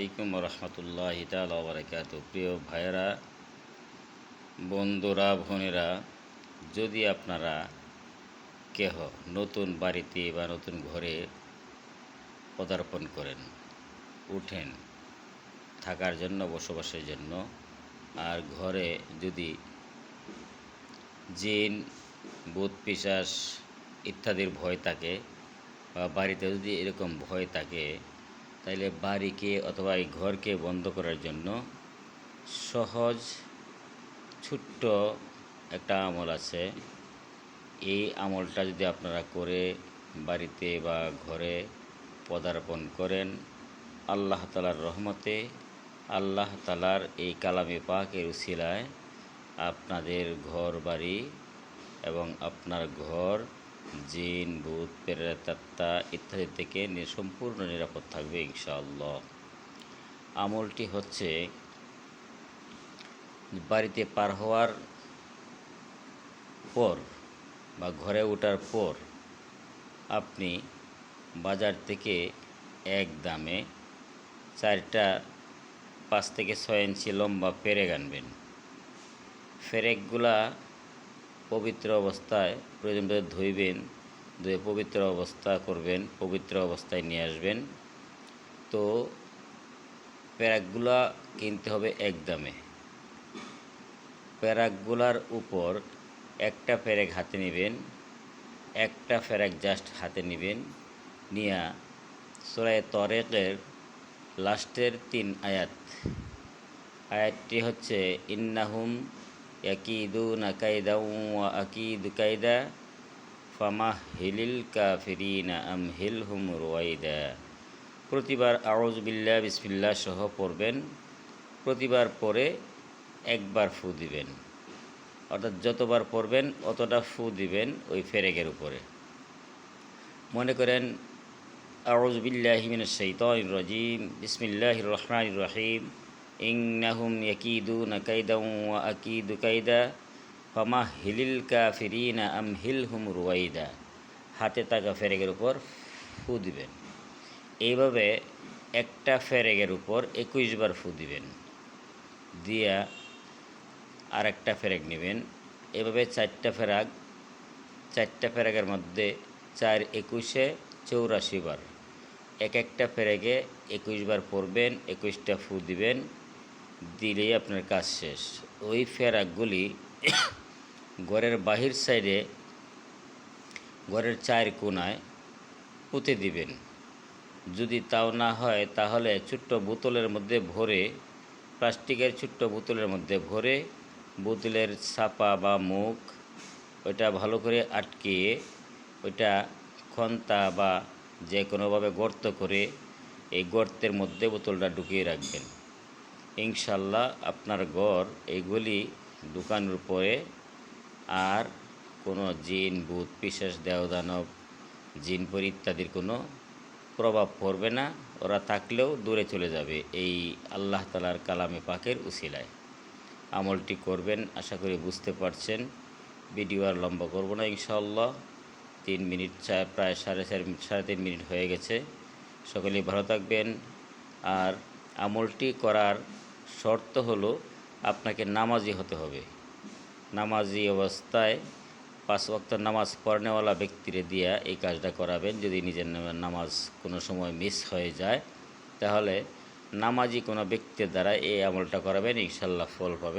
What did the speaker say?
আলাইকুম রহমতুল্লাহ তাল বারকাত প্রিয় ভাইয়েরা, বন্ধুরা, বোনেরা, যদি আপনারা কেহ নতুন বাড়িতে বা নতুন ঘরে পদার্পণ করেন, উঠেন, থাকার জন্য, বসবাসের জন্য, আর ঘরে যদি জিন বুধ পিশাস ইত্যাদির ভয় থাকে বা বাড়িতে যদি এরকম ভয় থাকে তাইলে বাড়িকে অথবা এই ঘরকে বন্ধ করার জন্য সহজ, ছোট্ট একটা আমল আছে। এই আমলটা যদি আপনারা করে বাড়িতে বা ঘরে পদার্পণ করেন, আল্লাহ তালার রহমতে, আল্লাহ তালার এই কালামে পাকের উসিলায় আপনাদের ঘর বাড়ি এবং আপনার ঘর জিন, ভূত প্রেতাত্মা ইত্যাদি থেকে সম্পূর্ণ নিরাপদ থাকবে, ইনশাআল্লাহ। আমলটি হচ্ছে বাড়িতে পার হওয়ার পর বা ঘরে ওঠার পর আপনি বাজার থেকে এক দামে চারটা পাঁচ থেকে ছয় ইঞ্চি লম্বা পেরেক আনবেন। ফেরেকগুলা পবিত্র অবস্থায় প্রয়োজন ধুইবেন, ধুয়ে পবিত্র অবস্থা করবেন, পবিত্র অবস্থায় নিয়ে আসবেন। তো প্যারাকগুলা কিনতে হবে এক দামে। প্যারাকগুলার উপর একটা প্যারেক হাতে নেবেন, একটা প্যারাক জাস্ট হাতে নেবেন, নিয়া সুরায় তরেকের লাস্টের তিন আয়াত। আয়াতটি হচ্ছে, ইন্নাহুম আকিদু কায়দা ফামা হিলিল কাফিরিনা আম হিলহুম রুয়াইদা প্রতিবার আউজ বিল্লা বিসমিল্লাহ সহ পড়বেন। প্রতিবার পরে একবার ফু দিবেন। অর্থাৎ যতবার পড়বেন, অতটা ফু দিবেন ওই ফেরেকের উপরে। মনে করেন আউজ বিল্লাহি মিনাশ শাইতানির রাজিম, বিসমিল্লাহির রহমানির রহিম। ইন্নাহুম ইয়াকিদুনা কাইদাও ওয়া আকিদু কাইদা, ফামা হিলিল কাফিরিনা আম হিলহুম রুয়াইদা হাতে থাকা ফেরেকের উপর ফু দিবেন। এইভাবে একটা ফেরেকের উপর একুশ বার ফু দিবেন। দিয়া আর একটা ফেরেক নেবেন। এভাবে চারটা ফেরাক চারটা ফেরাকের মধ্যে চার একুশে চৌরাশি বার। এক একটা ফেরেকে একুশ বার পড়বেন, একুশটা ফু দিবেন। দিলেই আপনার কাজ শেষ। ওই ফেরাকগুলি ঘরের বাহির সাইডে, ঘরের চার কোনায় পুঁতে দিবেন। যদি তাও না হয়, তাহলে ছোট্ট বোতলের মধ্যে ভরে, প্লাস্টিকের ছোট্ট বোতলের মধ্যে ভরে, বোতলের ছাপা বা মুখ, ওইটা ভালো করে আটকিয়ে, ওইটা খন্তা বা যে কোনোভাবে গর্ত করে, এই গর্তের মধ্যে বোতলটা ঢুকিয়ে রাখবেন। ইনশাল্লাহ আপনার ঘর এইগুলি দোকানের পরে আর কোনো জিন, ভূত পিসাস দেওদানব জিনপরি ইত্যাদির কোনো প্রভাব পড়বে না। ওরা থাকলেও দূরে চলে যাবে এই আল্লাহ তালার কালামে পাকের উসিলায়। আমলটি করবেন, আশা করি বুঝতে পারছেন। ভিডিও আর লম্বা করব না ইনশাল্লাহ তিন মিনিট চা- প্রায় সাড়ে চার, সাড়ে তিন মিনিট হয়ে গেছে। সকলেই ভালো থাকবেন। আর আমলটি করার শর্ত হলো আপনাকে নামাজি হতে হবে। নামাজি অবস্থায় পাঁচ ওয়াক্ত নামাজ পড়নেওয়ালা ব্যক্তিরে দিয়া এই কাজটা করাবেন। যদি নিজের নামাজ কোনো সময় মিস হয়ে যায়, তাহলে নামাজি কোনো ব্যক্তির দ্বারা এই আমলটা করাবেন, ইনশাল্লাহ ফল পাবেন।